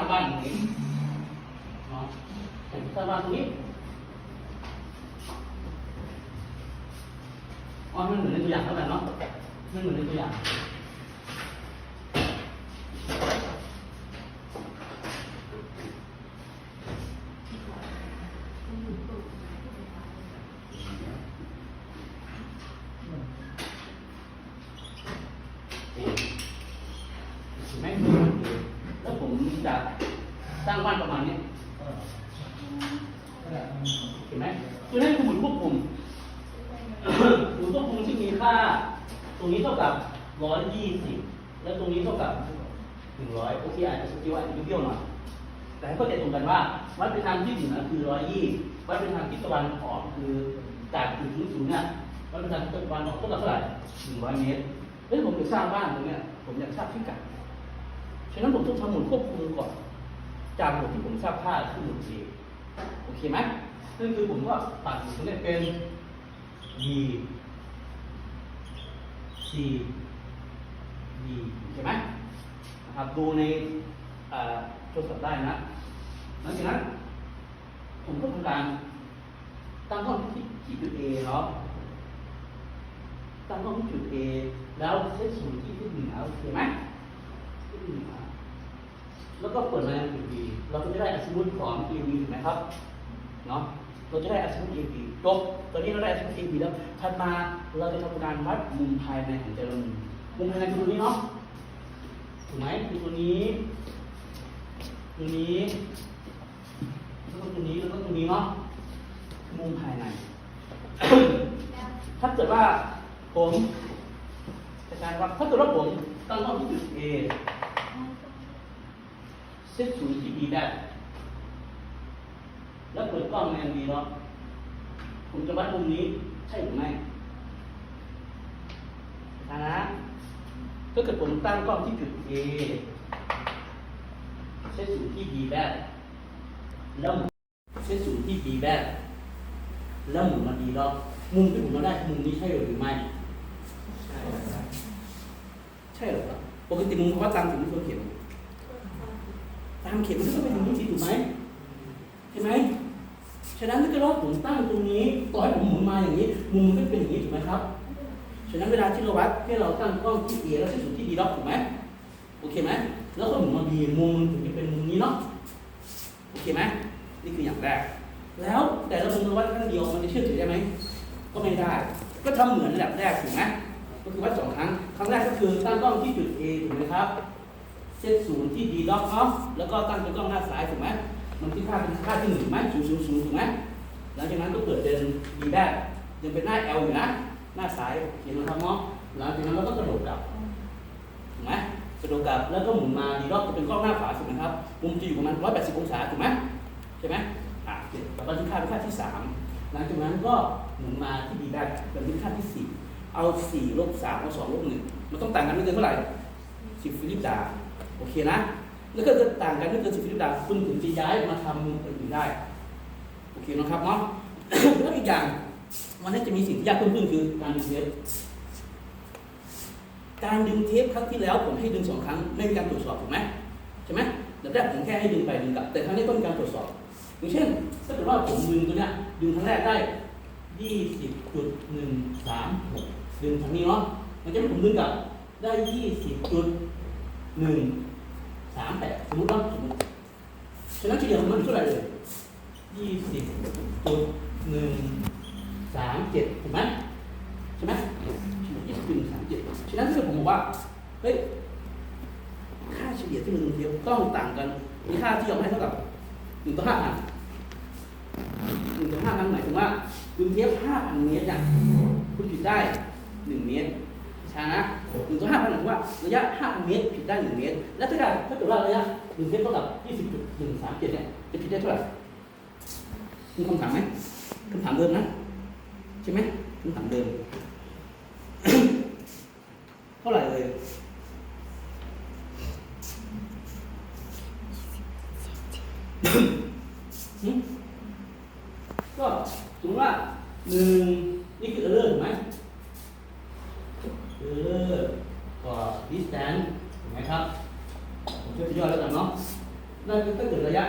างบ้านตรงนี้เนาะสร้างบ้านตรงนี้อ๋อมันเหมือนในตัวอย่างเท่ากันเนาะมันเหมือนในตัวอย่าง เห็นไหมแล้วผมจะสร้างบ้านประมาณนี้เห็นไหมคือนั่นคือหมุนควบคุม หมุนควบคุมที่มีค่า ตรงนี้เท่ากับร้อยยี่สิบแล้วตรงนี้เท่ากับหนึ่งร้อยโอเคอาจจะสกิลอาจจะเบี้ยวหน่อยแต่ให้เข้าใจตรงกัน วัดไปทางที่เหนือคือร้อยยี่วัดไปทางทิศตะวันออกคือจากจุดศูนย์ศูนย์เนี่ยวัดไปทางทิศตะวันออกเท่ากับเท่าไหร่หนึ่งร้อยเมตรแล้วผมจะสร้างบ้านตรงเนี้ยผมอยากทราบพิกัดฉะนั้นผมต้องทำหมุนควบคุมก่อน จากหมุนที่ผมทราบค่าคือหมุน A โอเคไหมนั่นคือผมก็ตัดหมุนเนี่ยเป็น B C D ใช่ไหมนะครับดูในโทรศัพท์ได้นะ หลังจากนั้น ผมก็ทำการตั้งกล้องที่ที่จุด A เนาะตั้งกล้องที่จุด A แล้วเซตศูนย์ที่ที่เหนือโอเคไหมแล้วก็เปิดมาใน AV เราก็จะได้อัสมุดของ AV ถูกไหมครับเนาะเราจะได้อัสมุด AV จบตอนนี้เราได้อัสมุด AV แล้วถัดมาเราจะทำการวัดมุมภายในของแต่ละมุมมุมภายในคือตัวนี้เนาะถูกไหมคือตัวนี้ตัวนี้ ก็ตัวนี้แล้วก็ตัวนี้เนาะมุมภายใน ถ้าเกิดว่าผมอาจารย์ครับถ้าเกิดว่าผมตั้งกล้องที่จุด A เซตศูนย์ที่ B ได้แล้วเปิดกล้องใน MV เนาะผมจะวัดมุมนี้ใช่หรือไม่นะนะถ้าเกิดผมตั้งกล้องที่จุด A เซตศูนย์ที่ B ได้แล้ว ซตศูนย์ที่ B ได้แล้วหมุนมาดีรอบมุมที่ผมมาได้มุมนี้ใช่หรือไม่ใช่หรอครับปกติมุมเขาว่าตามถึงที่เขาเขียนตามเข็มมันก็ต้องไปทางนี้สิถูกไหมใช่ไหมฉะนั้นถ้าเกิดว่าผมตั้งตรงนี้ต่อให้ผมหมุนมาอย่างนี้ มุมมันก็เป็นอย่างนี้ถูกไหมครับ ฉะนั้นเวลาที่เราวัดให้เราตั้งกล้องที่เอแล้วที่สุดที่ดีล็อกถูกไหมโอเคไหมแล้วก็หมุนมาบีมุมมันถึงจะเป็นมุมนี้เนาะโอเคไหม นี่คืออย่างแรก แล้วแต่ละมุมเราวัดครั้งเดียวมันจะเชื่อถือได้ไหมก็ไม่ได้ ก็ทำเหมือนระดับแรกถูกไหมก็คือวัดสองครั้ง ครั้งแรกก็คือตั้งกล้องที่จุด A ถูกไหมครับเซตศูนย์ที่ดีล็อกเนาะแล้วก็ตั้งเป็นกล้องหน้าซ้ายถูกไหมมันที่ค่าเป็นค่าที่หนึ่งไหมศูนย์ศูนย์ศูนย์ถูกไหมหลังจากนั้นก็เปิดเป็นดีแบกยังเป็นหน้า L อยู่นะหน้าซ้ายเขียนนะครับเนาะหลังจากนั้นเราก็กระโดดกลับถูกไหมกระโดดกลับแล้วก็หมุนมาดีล็อกจะเป็นกล้องหน้าขวาถูกไหมครับมุมจะอยู่ประมาณ180 องศาถูกไหม ใช่ไหมอะต่อไปที่ค่าเป็นค่าที่สามหลังจากนั้นก็หมุนมาที่ดีแบกเป็นค่าที่สี่เอาสี่ลบสามเอาสองลบหนึ่งมันต้องต่างกันไม่เกินเท่าไหร่สิบฟิลิปดาโอเคนะแล้วก็จะต่างกันไม่เกินสิบฟิลิปดาคุณถึงจะย้ายมาทำมุมอื่นได้โอเคนะครับเนาะแล้วอีกอย่างมันน่าจะมีสิ่งที่ยากเพิ่มขึ้นคือการดึงเทปการดึงเทปครั้งที่แล้วผมให้ดึงสองครั้งไม่มีการตรวจสอบถูกไหมใช่ไหมเดี๋ยวแรกผมแค่ให้ดึงไปดึงกลับ แต่ครั้งนี้ต้องมีการตรวจสอบ อย่างเช่นถ้าเกิดว่าผมดึงตัวเนี้ยดึงครั้งแรกได้ยี่สิบจุดหนึ่งสามหกดึงครั้งนี้เนาะหลังจากนั้ผมดึงกลับได้ยี่สิบจุดหนึ่งสามแปดสมมติว่าสมมติฉะนั้นเฉลี่ยของมันเท่าไหร่เลยยี่สิบจุดหนึ่งสามเจ็ดถูกไหมใช่ไหมยี่สิบหนึ่งสามเจ็ดฉะนั้นถ้าเกิดผมบอกว่าเฮ้ยค่าเฉลี่ยที่มันเทียบต้องต่างกันมีค่าที่ยอมให้เท่ากับหนึ่งต่อห้าพัน หนึ่งต่อห้าพันหมายถึงว่า คุณเทียบห้าพันเมตรเนี่ยคุณผิดได้หนึ่งเมตรชานะหนึ่งต่อห้าพันหมายถึงว่าระยะห้าพันเมตรผิดได้หนึ่งเมตร แล้วถ้าเกิดถ้าเกิดว่าระยะหนึ่งเมตรเท่ากับยี่สิบจุดหนึ่งสามเจ็ดเนี่ยจะผิดได้เท่าไหร่มีคำถามไหมคำถามเดิมนะใช่ไหมคำถามเดิม เท่าไหร่เลยหึ ก็สมมติว่าหนึ่งนี่คือเออร์ถูกไหมเออก็ distance ถูกไหมครับ ผมช่วยย่อแล้วกันเนาะ นั่นก็ถ้าเกิดระยะ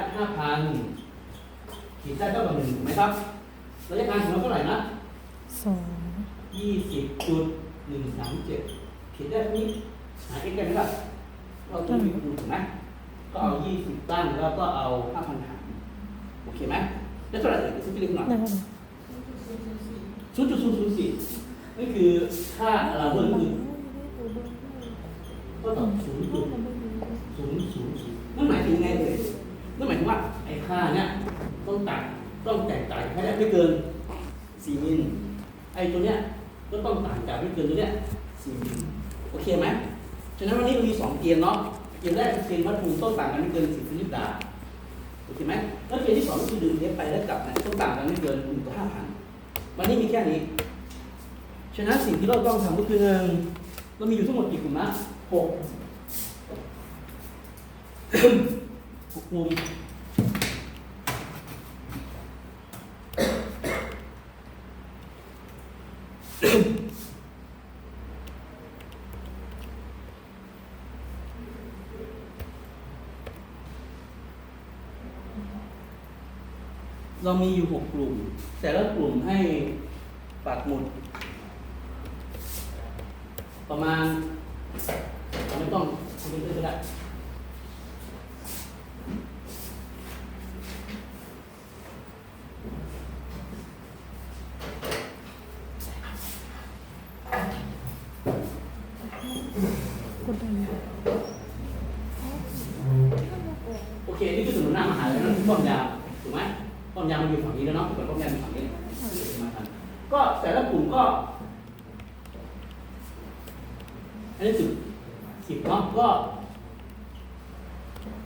5,000ขีดได้เท่ากับหนึ่งถูกไหมครับ ระยะทางของเราเท่าไหร่นะสอง20จุด137ขีดได้เท่านี้ หา x ได้ไหมล่ะเราต้องมีคูณถูกไหมก็เอา20ตั้งแล้วก็เอา5,000หารโอเคไหม แล้วเท่าไหร่เอ่ยคุณพี่เล็กหน่อยนะคะศูนย์จุดศูนย์ศูนย์สี่นี่คือค่าเราเพิ่มคือก็ต่อศูนย์จุดศูนย์ศูนย์ศูนย์นั่นหมายถึงไงเลยนั่นหมายถึงว่าไอ้ค่าเนี่ยต้องตัดต้องแตกต่างแค่ได้ไม่เกินสี่มิลไอ้ตัวเนี้ยก็ต้องต่างจากไม่เกินตัวเนี้ยสี่มิลโอเคไหมฉะนั้นวันนี้เรามีสองเกณฑ์เนาะเกณฑ์แรกคือเกณฑ์วัตถุต้องต่างกันไม่เกินสิบลิตรดาโอเคไหม แล้วเกณฑ์ที่สองก็คือดึงเทปไปแล้วกลับนะต้องต่างกันไม่เกินหนึ่งต่อห้าพันวันนี้มีแค่นี้ ฉะนั้นสิ่งที่เราต้องทำก็คือหนึ่งเรามีอยู่ทั้งหมดกี่กลุ่มนะหกหกกลุ่ม มีอยู่หกกลุ่ม แต่ละกลุ่มให้ปักหมุด ประมาณไม่ต้องคอมพิวเตอร์ก็ได้โอเค นี่คือสมุนหน้ามหาลัยนั่นคือป้อมยามถูกไหมป้ อยู่ฝั่งนี้แล้วเนาะส่วนป้อมยามอยู่ฝั่งนี้มาทันก็แต่ละกลุ่มก็ อันนี้สิบสิบเนาะก็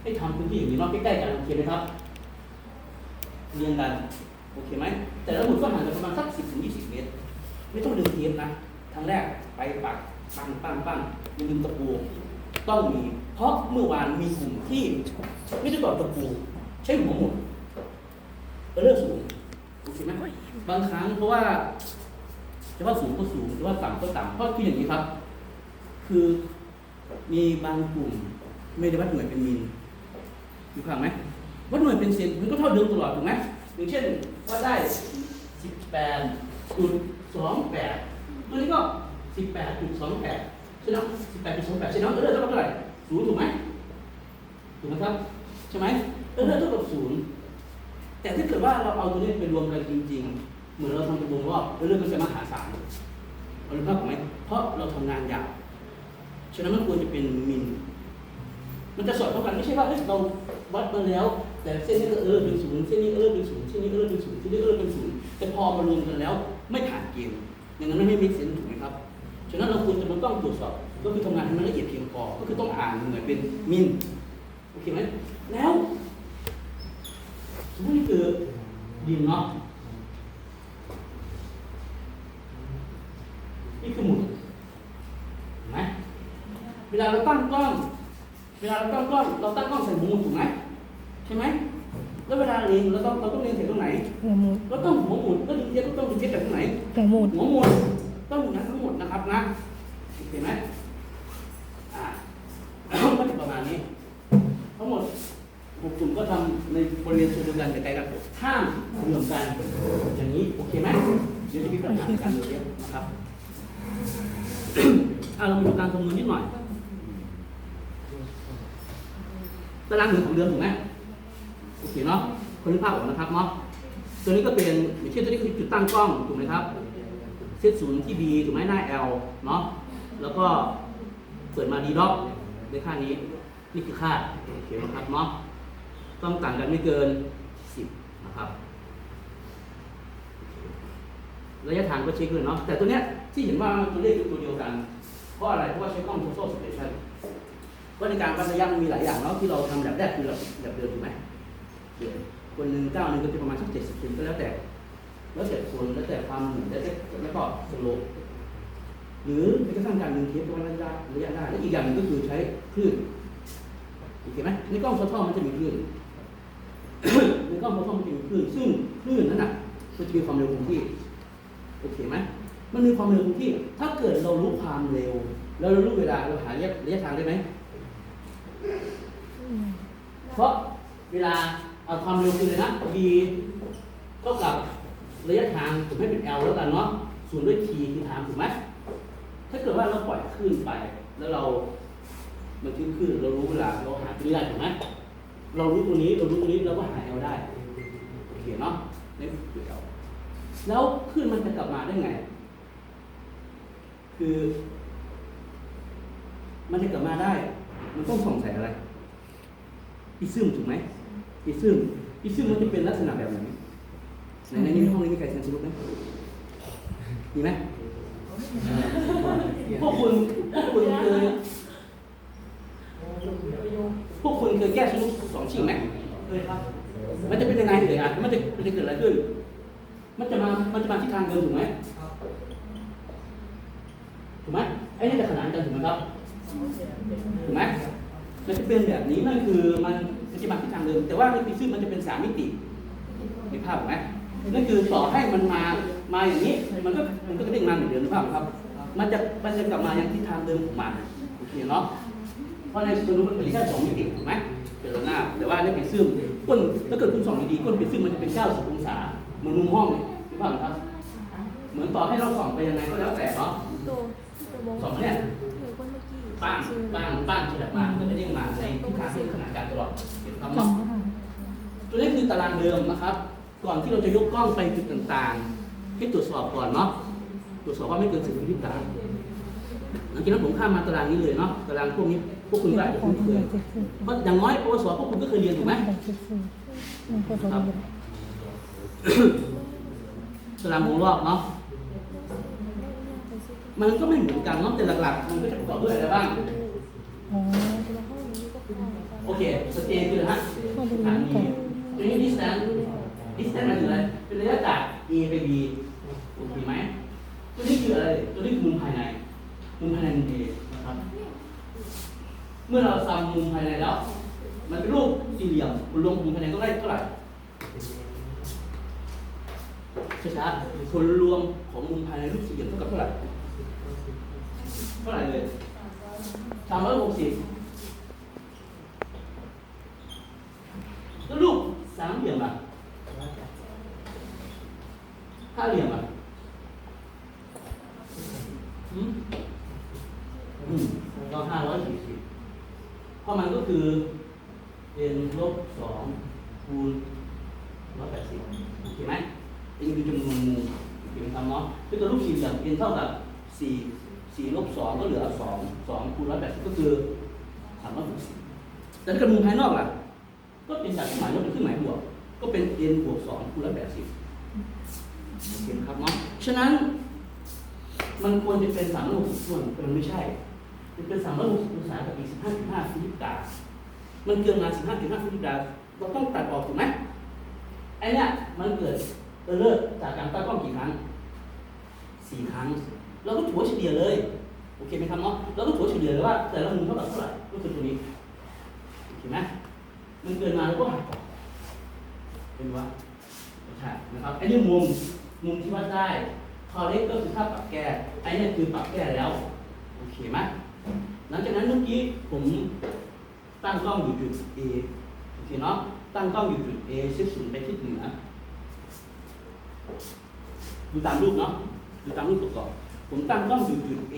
ให้ทำพื้นที่อย่างนี้เนาะใกล้ๆกันโอเคไหมครับเรียงกันโอเคไหมแต่ละหมุดก็ห่างกันประมาณสักสิบถึงยี่สิบเมตร ไม่ต้องดึงเทียมนะทางแรกไปปักปังปังปังดึงตะปูต้องมี เพราะเมื่อวานมีกลุ่มที่ไม่ได้ต่อตะปูใช้หัวหมุดเออเลือกสูงโอเคไหมบางครั้งเพราะว่าจะว่าสูงก็สูงจะ ว่าต่ำก็ต่ำเพราะคืออย่างนี้ครับ คือมีบางกลุ่มไม่ได้วัดหน่วยเป็นมิลอยู่ข้างไหมวัดหน่วยเป็นเซนมันก็เท่าเดิมตลอดถูกไหมอย่างเช่นวัดได้18จุด28ตัวนี้ก็18จุด28ใช่ไหม18จุด28ใช่ไหมเออเท่ากับเท่าไหร่ศูนย์ถูกไหมถูกไหมครับใช่ไหมเออเท่ากับศูนย์แต่ถ้าเกิดว่าเราเอาตัวนี้ไปรวมกันจริง ๆ เหมือนเราทำเป็นวงรอบเออเรื่องมันจะมหาศาล เอาเรื่องภาพถูกไหมเพราะเราทำงานยาวฉะนั้นมันควรจะเป็นมิลมันจะสอดเข้ากันไม่ใช่ว่าเฮ้ยเราวัดมาแล้ว แต่เส้นนี้เออเป็นศูนย์เส้นนี้เออเป็นศูนย์เส้นนี้เออเป็นศูนย์เส้นนี้เออเป็นศูนย์แต่พอมารวมกันแล้ว ไม่ผ่านเกณฑ์อย่างนั้นไม่มีเซนถูกไหมครับฉะนั้นเราควรจะมันต้องตรวจสอบก็คือทำงานให้มันละเอียดเพียงพอ ก็คือต้องอ่านเหน่วยเป็นมิลโอเคไหมแล้วสมมตินี่คือดินเนาะ นี่คือหมุด เห็นไหมเวลาเราตั้งกล้อง เวลาเราตั้งกล้องเราตั้งกล้องใส่หัวหมุดถูกไหมใช่ไหมแล้วเวลาเรียนเราต้องเราต้องเรียนเสร็จตรงไหนหัวหมุดเราต้องหัวหมุดแล้วดึงเทียบก็ต้องดึงเทียบจากตรงไหนหัวหมุดหัวหมุดต้องอย่างนั้นทั้งหมดนะครับนะโอเคไหมอ่าก็จะประมาณนี้ ทั้งหมดหกกลุ่มก็ทำในบริเวณส่วนเดียวกันแต่ไกลกันห้ามรวมกันอย่างนี้โอเคไหมเดี๋ยวจะมีปัญหาการเรียนนะครับอ่าเรามาดูการคำนวณนิดหน่อย ตารางหนึ่งของเดือนถูกไหมโอเคเนาะคนนึกภาพออกนะครับเนาะตัวนี้ก็เป็นอย่างเช่นตัวนี้คือจุดตั้งกล้องถูกไหมครับเซตศูนย์ที่ B ถูกไหมหน้า L เนาะแล้วก็เปิดมา D ด็อกในค่านี้นี่คือค่าโอเคนะครับเนาะต้องต่างกันไม่เกิน 10 นะครับระยะทางก็เช็คเลยเนาะแต่ตัวเนี้ยที่เห็นว่าตัวเลขคือตัวเดียวกัน เพราะอะไรเพราะว่าใช้กล้อง total station ก็ใน การวัดระยะมันมีหลายอย่างเนาะที่เราทำแบบแรกคือแบบแบบเดิมถูกไหมเดี๋ยวคนหนึ่งเก้าหนึ่งก็จะประมาณสักเจ็ดสิบเซนก็แล้วแต่ แล้วแต่คนแล้วแต่ความเหมือนแล้วแต่แล้วก็สโลปหรือแม้กระทั่งการดึงเทปตัวระยะระยะได้และอีกอย่างหนึ่งก็คือใช้คลื่นโอเคไหมในกล้องโฟโต้มันจะมีคลื่นในกล้องโฟโต้มันจะมีคลื่นซึ่งคลื่นนั้นน่ะมันจะมีความเร็วคงที่โอเคไหมมันมีความเร็วคงที่ ถ้าเกิดเรารู้ความเร็วแล้วเรารู้เวลาเราหาระยะระยะทางได้ไหม เพราะเวลาเอาความเร็วคือเลยนะ v เท่ากับระยะทางผมให้เป็น l แล้วกันเนาะส่วนด้วย t คือทางถูกไหมถ้าเกิดว่าเราปล่อยคลื่นไป แล้วเรามันคือคลื่นเรารู้เวลาเราหาตัวนี้ได้ถูกไหมเรารู้ตรงนี้เรารู้ตรงนี้เราก็หา l ได้โอเคเนาะนี่คือ l แล้วคลื่นมันจะกลับมาได้ไง คือ มันจะกลับมาได้ มันต้องส่องแสงอะไร อีซึมถูกไหมอีซึมอีซึมมันจะเป็นลักษณะแบบไหนในในนี้ห้องนี้มีใครเซ็นสรุปไหมมีไหมพวกคุณพวกคุณเคยพวกคุณเคยแก้สรุปสองชิ้นไหมเคยครับ มันจะเป็นยังไงเลยอะมันจะมันจะเกิดอะไรขึ้น มันจะมา มันจะมาที่ทางเดิมถูกไหมถูกไหมไอ้นี่จะขนานกันถูกไหมครับถูกไหม มันจะเป็นแบบนี้นั่นคือมันมันจะมาที่ทางเดิม แต่ว่าในปีซึ่งมันจะเป็นสามมิติมีภาพไหมนั่นคือต่อให้มันมามาอย่างนี้มันก็มันก็เด้งมาเหมือนเดิมหรือเปล่าครับ มันจะมันจะกลับมาอย่างที่ทางเดิมของมันโอเคเนาะเพราะในสนุมันเป็นแค่สองมิติถูกไหมเป็นระนาบแต่ว่าในปีซึ่งก้นถ้าเกิดคุณส่องดีๆก้นปีซึ่งมันจะเป็นเก้าสิบองศาเหมือนมุมห้องเลยหรือเปล่าครับ เหมือนต่อให้เราส่องไปยังไงก็แล้วแต่เนาะตัวตัวมองสองเนี่ย หรือคนเมื่อกี้ปั้งปั้งปั้งฉลับมาก็จะเด้งมาในทิศทางที่ขนาดการตลอดเห็นครับเนาะตัวนี้คือตารางเดิมนะครับ ก่อนที่เราจะยกกล้องไปจุดต่างๆ ให้ตรวจสอบก่อนเนาะตรวจสอบว่าไม่เกินสิบวินาทีหลังจากนั้นผมข้ามมาตารางนี้เลยเนาะตารางพวกนี้พวกคุณก็อาจจะคุ้นเคยเพราะอย่างน้อยปวสพวกคุณก็เคยเรียนถูกไหมครับตารางวงรอบเนาะ มันก็ไม่เหมือนกันเนาะแต่หลักๆมันก็จะประกอบด้วยอะไรบ้าง อ๋อตัวห้องนี้ก็เข้าไปโอเค สเตย์คือฮะสถานีตัวนี้ distance distance หมายถึงอะไรเป็นระยะจาก A ไป B โอเคไหมตัวนี้คืออะไรตัวนี้คือมุมภายใน มุมภายในมุม A นะครับ เมื่อเราทำมุมภายในแล้ว มันเป็นรูปสี่เหลี่ยมคุณลงมุมภายในต้องได้เท่าไหร่ช้าๆส่วนรวมของมุมภายในรูปสี่เหลี่ยมเท่ากับเท่าไหร่ ท่าไหร่เลยสามร้อยหกสิบแล้วรูปสามเหลี่ยมอะห้าเหลี่ยมอะอืมอืมก็ห้าร้อยสี่สิบเพราะมันก็คือเป็นลบสองคูณร้อยแปดสิบโอเคไหมอันนี้คือจำนวนมุมโอเคไหมครับเนาะคือตัวรูปสี่เหลี่ยมเป็นเท่ากับสี่สี่ลบสอง ก็เหลือสองสองคูณร้อยแปดสิบก็คือสามร้อยหกสิบแต่ถ้าเกิดมุมภายนอกล่ะ ก็เป็นจากเครื่องหมายลบเป็นเครื่องหมายบวก ก็เป็น n บวก2คูณร้อยแปดสิบโอเคนครับเนาะฉะนั้น มันควรจะเป็นสามร้อยหกสิบส่วนแต่มันไม่ใช่มันเป็นสามร้อยหกสิบองศากับอีกสิบห้าจุดห้าฟิลิปตามันเกินมาสิบห้าจุดห้าฟิลิปตาเราต้องตัดออกถูกไหมไอ้เนี่ยมันเกิดเออเลอร์จากการตั้งกล้องกี่ครั้งสี่ครั้ง เราก็ถัวเฉลี่ยเลย โอเคไหมครับเนาะเราก็ถัวเฉลี่ยเลยว่าแต่ละมุมเท่ากับเท่าไหร่ก็คือตัวนี้โอเคไหมมันเกินมาแล้วก็หักออกเป็นว่าใช่นะครับไอ้นี่มุมมุมที่วัดได้คอเล็กก็คือค่าปรับแก้ไอ้นี่คือปรับแก้แล้วโอเคไหมหลังจากนั้นเมื่อกี้ผมตั้งกล้องอยู่จุด A โอเคเนาะตั้งกล้องอยู่จุด A เส้นศูนย์ไปทิศเหนือดูตามรูปเนาะดูตามรูปประกอบ ผมตั้งกล้องอยู่จุด A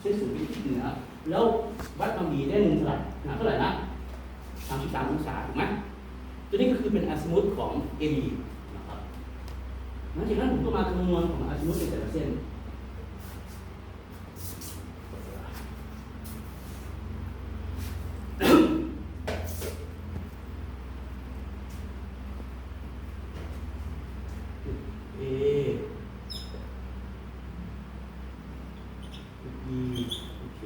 เส้นศูนย์ไปที่เหนือ แล้ววัดมามีได้มุมเท่าไหร่หนาเท่าไหร่นะสามสิบสามองศาถูกไหมตัวนี้ก็คือเป็นอาซิมุตของ AB นะครับหลังจากนั้นผมก็มาคำนวณของอาซิมุตในแต่ละเส้น A B โอเค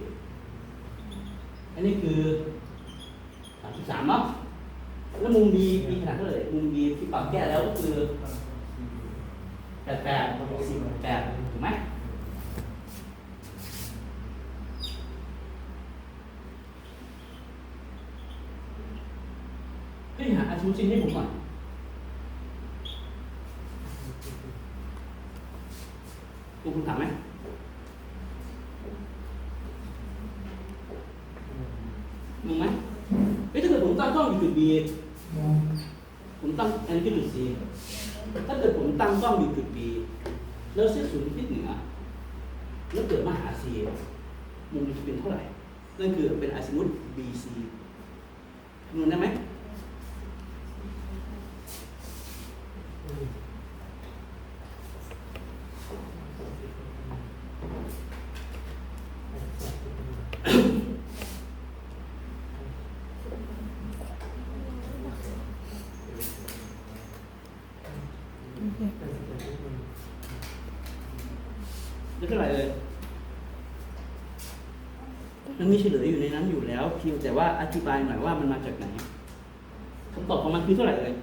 อันนี้คือ สามสิบสามเนาะ แล้วมุม B มีขนาดเท่าไหร่มุม B ที่ปรับแก้แล้วก็คือแปดแปดสิบแปดถูกไหมเฮ้ยหาอาชูซินให้ผมหน่อย คุณคุณถามไหมมึงไหมเอ้ถ้าเกิดผมตั้งกล้องอยู่จุด B ผมตั้งอันนี้คือจุด C ถ้าเกิดผมตั้งกล้องอยู่จุด B แล้วเส้นศูนย์ทิศเหนือแล้วเกิดมาหา C มุมจะเป็นเท่าไหร่ นั่นคือเป็นอาซิมุต BC คำนวณได้ไหม ได้เท่าไหร่เลย มันมีเฉลยอยู่ในนั้นอยู่แล้วเพียงแต่ว่าอธิบายหน่อยว่ามันมาจากไหนคำตอบของมันคือเท่าไหร่เลย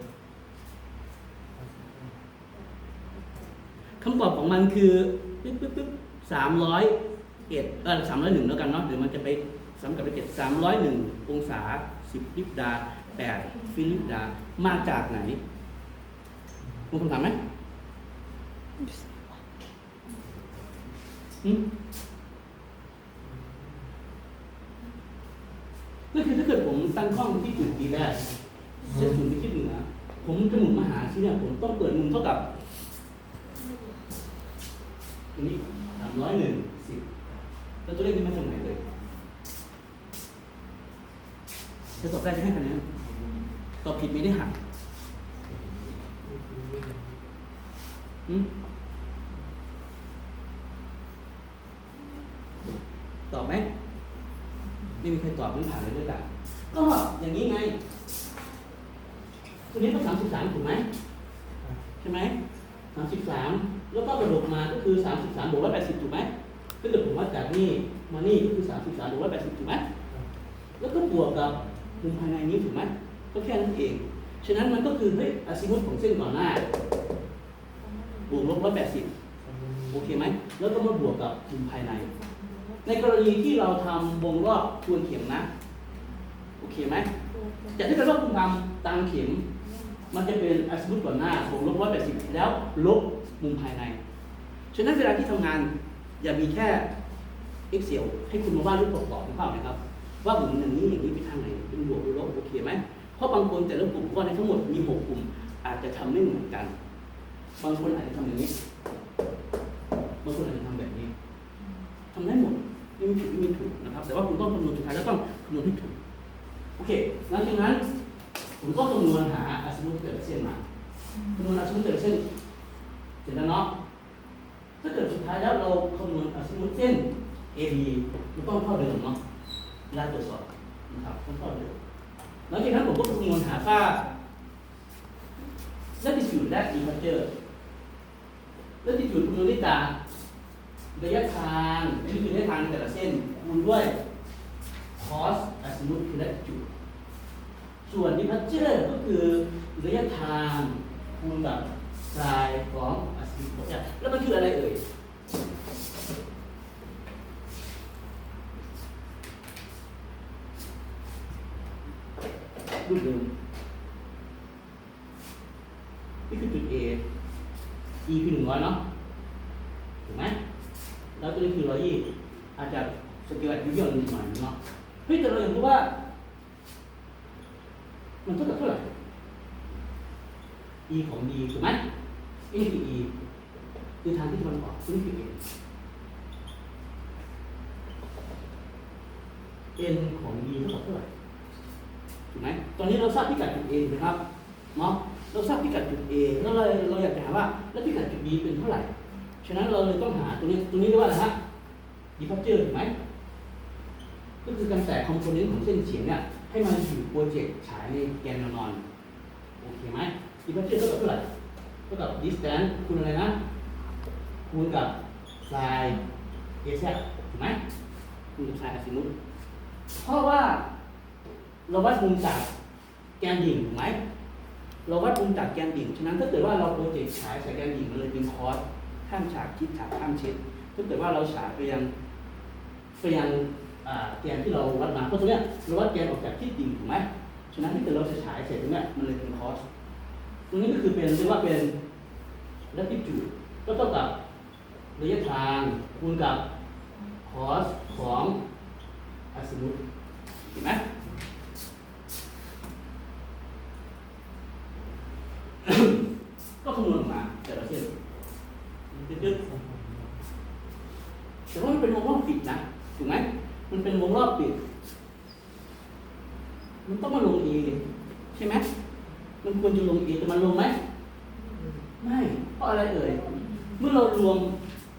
คำตอบของมันคือปึ๊บปึ๊บปึ๊บสามร้อยเอ็ดเออสามร้อยหนึ่งแล้วกันเนาะเดี๋ยวมันจะไปซ้ำกับไปเจ็ดสามร้อยหนึ่งองศาสิบลิบดาแปดฟิลิปดามาจากไหนคุณคำถามไหมอืม ก็คือถ้าเกิดผม ตั้งกล้องที่จุดดีแรกเส้นศูนย์ไปที่เหนือผมจะหมุนมาหาที่เนี่ยผมต้องเปิดมุมเท่ากับตรงนี้สามร้อยหนึ่งสิบแล้วตัวเลขนี้มาจากไหนเลยจะตอบได้จะให้คะแนนตอบผิดไม่ได้หักอืมตอบไหมไม่มีใครตอบไม่ผ่านเลยด้วยกัน ก็อย่างนี้ไง ตัวนี้ก็สามสิบสามถูกไหมใช่ไหมสามสิบสามแล้วก็กระดกมาก็คือสามสิบสามบวกร้อยแปดสิบถูกไหมถ้าเกิดผมวัดจากนี่มานี่ก็คือสามสิบสามบวกร้อยแปดสิบถูกไหมแล้วก็บวกกับมุมภายในนี้ถูกไหมก็แค่นั้นเอง ฉะนั้นมันก็คือเฮ้ยอาซิมุตของเส้นก่อนหน้า บวกลบร้อยแปดสิบโอเคไหม แล้วก็มาบวกกับมุมภายใน ในกรณีที่เราทำวงรอบทวนเข็มนะ อเคไหมแต่ถ้าเกิดว่าคุณทำตามเข็ม มันจะเป็นอัสมุตก่อนหน้าบวกลบร้อยแปดสิบแล้วลบมุมภายใน ฉะนั้นเวลาที่ทำงาน อย่ามีแค่ Excel ให้คุณมาวาดรูปประกอบในภาพนะครับ ว่าหมุนอย่างนี้อย่างนี้ไปทางไหนเป็นบวกหรือลบโอเคไหมเพราะบางคนแต่ละกลุ่มก้อนในทั้งหมดมีหกกลุ่ม อาจจะทำไม่เหมือนกัน บางคนอาจจะทำอย่างนี้บางคนอาจจะทำแบบนี้ทำได้หมดไม่มีผิดไม่มีถูกนะครับ แต่ว่าคุณต้องคำนวณสุดท้ายแล้วต้องคำนวณให้ถูก โอเคหลังจากนั้นผมก็คำนวณหาอาสมุเกิดเส้นมาคำนวณอาสมุเกิดเส้นเสร็จแล้วเนาะถ้าเกิดสุดท้ายแล้วเราคำนวณอาสมุเส้น AB มันต้องเท่าเดิมเนาะเวลาตรวจสอบนะครับต้องเท่าเดิมหลังจากนั้นผมก็คำนวณหาค่า latitude และ departure latitude คำนวณด้วยจากระยะทางนี่คือระยะทางแต่ละเส้นคูณด้วย cos อสมุคือ latitude ส่วน departure ก็คือระยะทางคูณกับ sin ของอสมุตแล้วมันคืออะไรเอ่ยรูปเดิมนี่คือจุด A E คือหนึ่งร้อยเนาะถูกไหมแล้วตัวนี้คือร้อยยี่อาจจะสเกลอาจจะย่อลงหน่อยเนาะ เฮ้ยแต่เราอยากรู้ว่า มันเท่ากับเท่าไหร่ E ของ D ถูกไหมนี่คือ E คือทางที่ตะวันออกนี่คือ N N ของ D เท่ากับเท่าไหร่ถูกไหมตอนนี้เราทราบพิกัดจุด A ถูกไหมครับเนาะเราทราบพิกัดจุด A แล้วเราเราอยากจะหาว่า แล้วพิกัดจุด B เป็นเท่าไหร่ ฉะนั้นเราเลยต้องหาตรงนี้ตรงนี้เรียกว่าอะไรฮะ departure ถูกไหม ก็คือการแตกคอมโพเนนต์ของเส้นเฉียงเนี่ยให้มันอยู่โปรเจกต์ฉายในแกนนอนโอเคไหม departure เท่ากับเท่าไหร่เท่ากับ distance คูณอะไรนะ คูณกับ sin a z ถูกไหมคูณกับ sin อาซิมุตเพราะว่าเราวัดมุมจากแกนดิ่งถูกไหมเราวัดมุมจากแกนดิ่ง ฉะนั้นถ้าเกิดว่าเราโปรเจกต์ฉายใส่แกนดิ่งมันเลยเป็นคอสข้ามฉากคิดฉากข้ามเช็ดถ้าเกิดว่าเราฉายไปยังไปยัง แกนที่เราวัดมาเพราะตรงเนี้ยเราวัดแกนออกจากทิศดิ่งถูกไหมฉะนั้นถ้าเกิดเราจะฉายเสร็จตรงเนี้ยมันเลยเป็นคอสตรงนี้ก็คือเป็นเรียกว่าเป็นและที่จุดก็เท่ากับระยะทางคูณกับคอสของอสมุตเห็นไหม ก็คำนวณออกมาแต่ละเส้นยึดๆแต่ว่ามันเป็นวงรอบปิดนะถูกไหมมันเป็นวงรอบปิด มันต้องมาลงเอใช่ไหมมันควร จะลงเอแต่มันลงไหมไม่เพราะอะไรเอ่ยเมื่อเรารวม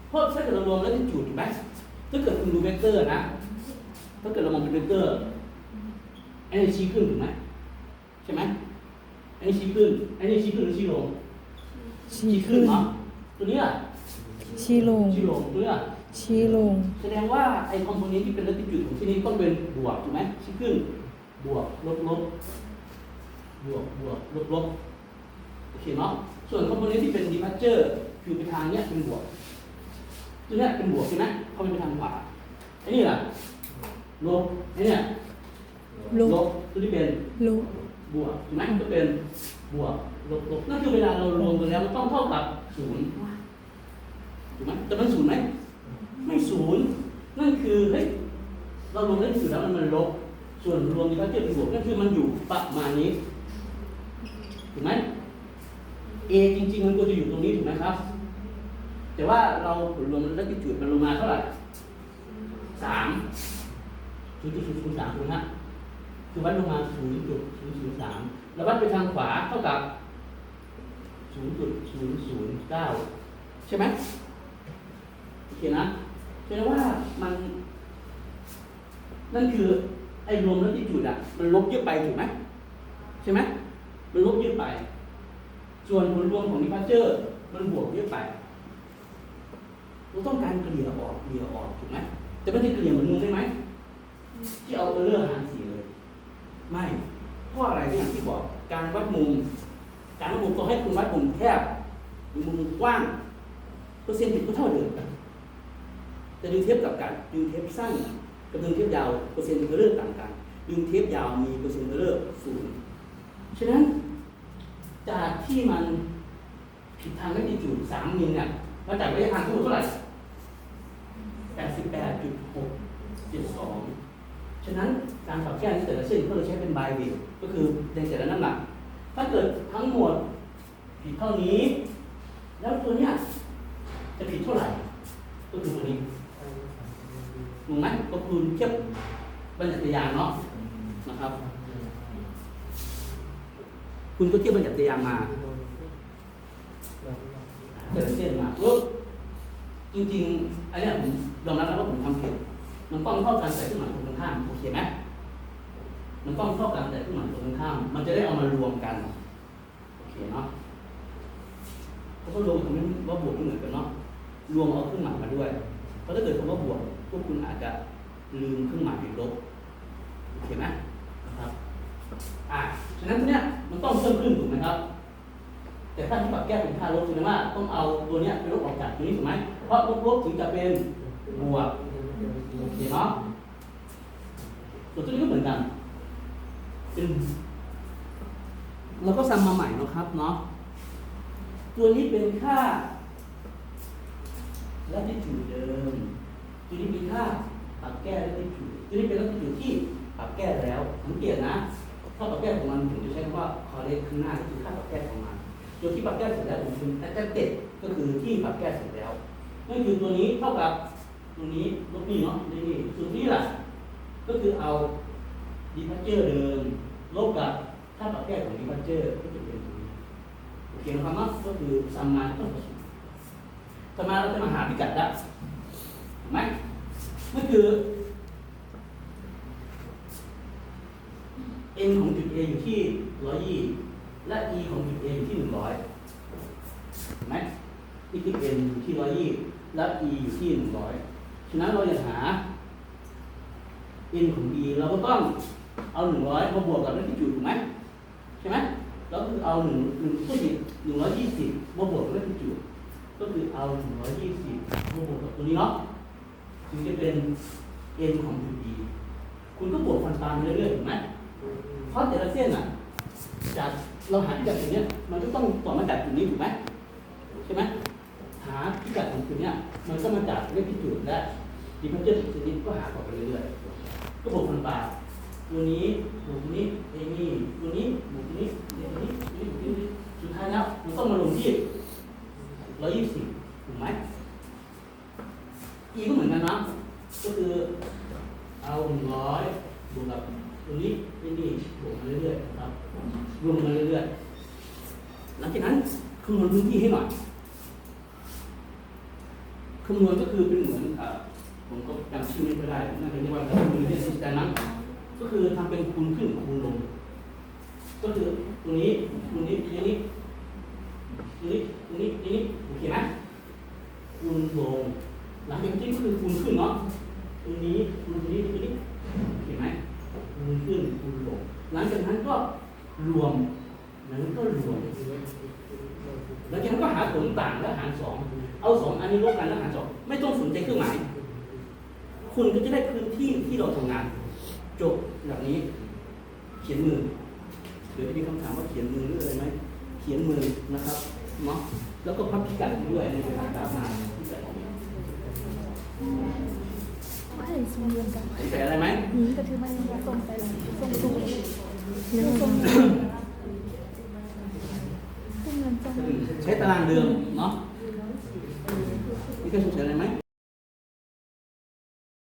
เพราะถ้าเกิดเรารวมแล้วจะจุดถูกไหมถ้าเกิดคุณดูเวกเตอร์นะถ้าเกิดเรามองเป็นเวกเตอร์อันนี้ชี้ขึ้นถูกไหมใช่ไหมอันนี้ชี้ขึ้นอันนี้ชี้ขึ้นหรือชี้ลงชี้ขึ้นเนาะตัวนี้อะชี้ลงชี้ลงตัวนี้อะชี้ลง แสดงว่าไอคอมโพเนนต์ที่เป็นลัติจูดของที่นี้ต้องเป็นบวกถูกไหมชี้ขึ้น บวกลบลบบวกบวกลบลบโอเคเนาะส่วนคอมโพเนนต์ที่เป็นดีพัชเจอร์คือไปทางเนี้ยเป็นบวกตัวเนี้ยเป็นบวกใช่ไหมเขาไปทางขวาไอ้นี่ล่ะลบไอ้เนี่ยลบลบตัวที่เป็นลบบวกถูกไหมก็เป็นบวกลบลบนั่นคือเวลาเรารวมกันแล้วมันต้องเท่ากับศูนย์ถูกไหมแต่มันศูนย์ไหมไม่ศูนย์นั่นคือเฮ้ยเรารวมได้ศูนย์แล้วมันมันลบส่วนรวมที่เขาเทียบเป็นบวกนั่นคือมันอยู่ประมาณนี้ถูกไหม A จริง ๆ มันควรจะอยู่ตรงนี้ถูกไหมครับ แต่ว่าเราผลรวมแล้วที่จุดมันลงมาเท่าไหร่สามศูนย์จุดศูนย์ศูนย์สามถูกไหมคือวัดลงมา0.003แล้ววัดไปทางขวาเท่ากับ0.009ใช่ไหมโอเคนะแสดงว่ามัน นั่นคือไอ้รวมแล้วที่จุดอะ มันลบเยอะไปถูกไหมใช่ไหมมันลบเยอะไป ส่วนผลรวมของดิพาเจอร์มันบวกเยอะไปเราต้องการเกลี่ยออกเกลี่ยออกถูกไหมแต่ไม่ได้เกลี่ยเหมือนมึงได้ไหมที่เอาเออร์เลอร์หารสี่เลย ไม่เพราะอะไรเนี่ที่บอกการวัดมุม การวัดมุมต้องให้คุณวัดมุมแคบหรือมุมกว้างเปอร์เซ็นต์ผิดก็เท่าเดิมแต่ดึงเทปกับกันดึงเทปสั้นกับดึงเทปยาวเปอร์เซ็นต์เออร์เลอร์ต่างกันดึงเทปยาวมีเปอร์เซ็นต์เออร์เลอร์สูงฉะนั้น จากที่มันผิดทางไม่ดีจุดสามมิลเนี่ยมาจากระยะทางทั้งหมดเท่าไหร่แปดสิบแปดจุดหกเจ็ดสองฉะนั้นการปรับแก้ในแต่ละเส้นก็เลยใช้เป็นบายเวทก็คือในแต่ละน้ำหนัก ถ้าเกิดทั้งหมดผิดเท่านี้ แล้วตัวเนี้ยจะผิดเท่าไหร่ ก็คือตัวนี้ถูกไหมก็คือเทียบบรรยัติยางเนาะนะครับ คุณก็เทียบบรรยัติยางมาแต่ละเส้นมาปุ๊บจริงๆอันเนี้ยผมยอมรับนะว่าผมทำผิดมันต้องเท่ากันแต่เครื่องหมายตรงกันข้ามโอเคไหมมันต้องเท่ากันแต่เครื่องหมายตรงกันข้าม มันจะได้เอามารวมกันโอเคเนาะเพราะว่ารวมคำนี้ว่าบวกไม่เหมือนกันเนาะรวมเอาเครื่องหมายมาด้วยเพราะถ้าเกิดคำว่าบวกพวกคุณอาจจะลืมเครื่องหมายเป็นลบโอเคไหม อ่าฉะนั้นเนี้ยมันต้องเพิ่มขึ้นถูกไหมครับ แต่ถ้าที่ปรับแก้เป็นค่าลบแสดงว่าต้องเอาตัวเนี้ยไปลบออกจากตัวนี้ถูกไหมเพราะลบลบถึงจะเป็นบวกโอเคเนาะส่วนตัวนี้ก็เหมือนกัน เป็นเราก็ซ้ำมาใหม่เนาะครับเนาะตัวนี้เป็นค่าลัติจูดเดิม ตัวนี้เป็นค่าปรับแก้ลัติจูดตัวนี้เป็นลัติจูดที่ปรับแก้แล้วสังเกตนะ ถ้าปรับแก้ของมันผมจะใช้คำว่าคอเลข้างหน้าก็คือค่าปรับแก้ของมันตัวที่ปรับแก้เสร็จแล้วผมเป็นแอตเต็ดก็คือที่ปรับแก้เสร็จแล้วนั่นคือตัวนี้เท่ากับตรงนี้ลบนี่เนาะนี่นี่ส่วนนี้ล่ะ ก็คือเอาดีพัชเจอร์เดิมลบกับค่าปรับแก้ของดีพัชเจอร์ก็จะเป็นตรงนี้โอเคนะครับเนาะก็คือซัมมาต้องผสมซัมมาเราจะมาหาพิกัดละถูกไหมก็คือ n ของจุด A อยู่ที่ร้อยยี่และ e ของจุด A อยู่ที่หนึ่งร้อยถูกไหมนี่คือ n อยู่ที่ร้อยยี่และ e อยู่ที่หนึ่งร้อยฉะนั้นเราจะหา n ของ b เราก็ต้องเอาหนึ่งร้อยมาบวกกับเลขที่จุดถูกไหมใช่ไหมแล้วคือเอาหนึ่งหนึ่งก็ผิดหนึ่งร้อยยี่สิบมาบวกกับเลขที่จุดก็คือเอาหนึ่งร้อยยี่สิบมาบวกกับตัวนี้เนาะถึงจะเป็น n ของจุด b คุณก็บวกฟันตามไปเรื่อยๆถูกไหม ราะแต่ละเส้นอะจากเราหาพิกัดตรงนี้มันก็ต้องต่อมาจากจุดนี้ถูกไหมใช่ไหมหาพิกัดของจุดเนี้มันก็มาจากเลขที่จุดและดีพัฒน์จุดนี้ก็หาต่อไปเรื่อยๆก็บวกคนปลาตัวนี้หมูตันี้เอนี่ตัวนี้บวกตันี้เอนี่ตัวนี้หมูตันี้สุดท้ายแล้วมันต้องมาลงที่ร้อยยี่สิบถูกไหมอีก็เหมือนกันนะก็คือเอาหนึ่งร้อยบวกกับ รงนี้ไม่มีบวกมาเรื่อยๆนะครับรวมมาเรื่อยๆหลังจากนั้นคำนวณพื้นที่ให้หน่อยคำนวณก็คือเป็นเหมือนเอ่อผมก็จำชื่อไม่ได้น่าจะเรียกว่าคำนวณเรียนสิสแตนนั้นก็คือทำเป็นคูณขึ้นคูณลง ก็คือตรงนี้ตรงนี้ตรงนี้ตรงนี้ตรงนี้ตรงนี้โอเคไหมคูณลงหลังจากนี้ก็คือคูณขึ้นเนาะตรงนี้ตรงนี้ตรงนี้โอเคไหม คูณขึ้นคูณลงหลังจากนั้นก็รวมหลังจากนั้นก็รวมหลังจากนั้นก็หาผลต่างแล้วหารสองเอาสองอันนี้ลบกันแล้วหารสองไม่ต้องสนใจเครื่องหมาย คุณก็จะได้พื้นที่ที่เราทำงาน จบแบบนี้ เขียนมือเดี๋ยวมีคำถามว่าเขียนมือหรืออะไรไหมเขียนมือนะครับเนาะแล้วก็พับพิกัดด้วยในเวลาตามมาพิกัดออก มาไม่สมบูรณ์กันใส่อะไรไหมหืมแต่ถือมันส่งไปส่งสูงส่งใช้ตารางเดิมเนาะนี่ก็สงสัยอะไรไหม